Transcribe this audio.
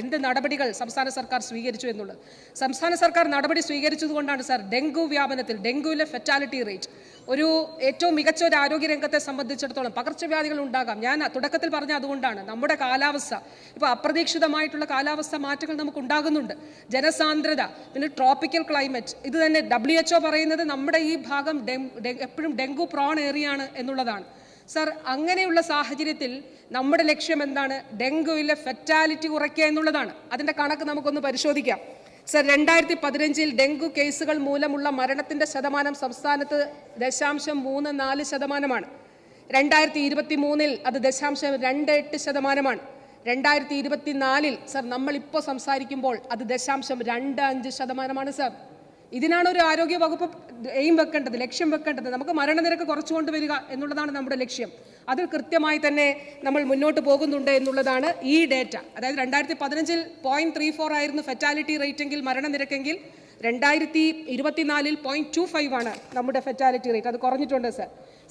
എന്ത് നടപടികൾ സംസ്ഥാന സർക്കാർ സ്വീകരിച്ചു എന്നുള്ളത്? സംസ്ഥാന സർക്കാർ നടപടി സ്വീകരിച്ചതുകൊണ്ടാണ് സാർ ഡെങ്കു വ്യാപനത്തിൽ ഡെങ്കുവിലെ ഫെറ്റാലിറ്റി റേറ്റ് ഒരു ഏറ്റവും മികച്ച ഒരു ആരോഗ്യ രംഗത്തെ സംബന്ധിച്ചിടത്തോളം പകർച്ചവ്യാധികൾ ഉണ്ടാകാം. ഞാൻ തുടക്കത്തിൽ പറഞ്ഞ അതുകൊണ്ടാണ്. നമ്മുടെ കാലാവസ്ഥ ഇപ്പോൾ അപ്രതീക്ഷിതമായിട്ടുള്ള കാലാവസ്ഥ മാറ്റങ്ങൾ നമുക്ക് ഉണ്ടാകുന്നുണ്ട്. ജനസാന്ദ്രത പിന്നെ ട്രോപ്പിക്കൽ ക്ലൈമറ്റ് ഇത് തന്നെ ഡബ്ല്യു പറയുന്നത് നമ്മുടെ ഈ ഭാഗം എപ്പോഴും ഡെങ്കു പ്രോൺ ഏറിയാണ് എന്നുള്ളതാണ്. സർ അങ്ങനെയുള്ള സാഹചര്യത്തിൽ നമ്മുടെ ലക്ഷ്യം എന്താണ്? ഡെങ്കുവിലെ ഫെറ്റാലിറ്റി കുറയ്ക്കുക എന്നുള്ളതാണ്. അതിന്റെ കണക്ക് നമുക്കൊന്ന് പരിശോധിക്കാം. സർ രണ്ടായിരത്തി പതിനഞ്ചിൽ ഡെങ്കു കേസുകൾ മൂലമുള്ള മരണത്തിന്റെ ശതമാനം സംസ്ഥാനത്ത് ദശാംശം മൂന്ന് നാല് ശതമാനമാണ്. രണ്ടായിരത്തി ഇരുപത്തി മൂന്നിൽ അത് ദശാംശം രണ്ട് എട്ട് ശതമാനമാണ്. രണ്ടായിരത്തി ഇരുപത്തി നാലിൽ സർ നമ്മളിപ്പോൾ സംസാരിക്കുമ്പോൾ അത് ദശാംശം രണ്ട് അഞ്ച് ശതമാനമാണ് സർ. ഇതിനാണ് ഒരു ആരോഗ്യ വകുപ്പ് എയിം വെക്കേണ്ടത് ലക്ഷ്യം വെക്കേണ്ടത്. നമുക്ക് മരണനിരക്ക് കുറച്ചു കൊണ്ടുവരിക എന്നുള്ളതാണ് നമ്മുടെ ലക്ഷ്യം. അതിൽ കൃത്യമായി തന്നെ നമ്മൾ മുന്നോട്ട് പോകുന്നുണ്ട് എന്നുള്ളതാണ് ഈ ഡേറ്റ. അതായത് രണ്ടായിരത്തി പതിനഞ്ചിൽ പോയിന്റ് ത്രീ ഫോർ ആയിരുന്നു ഫെറ്റാലിറ്റി റേറ്റെങ്കിൽ മരണനിരക്കെങ്കിൽ. രണ്ടായിരത്തി ഇരുപത്തിനാലിൽ പോയിന്റ് ടു ഫൈവ് ആണ് നമ്മുടെ ഫെറ്റാലിറ്റി റേറ്റ് അത് കുറഞ്ഞിട്ടുണ്ട് സർ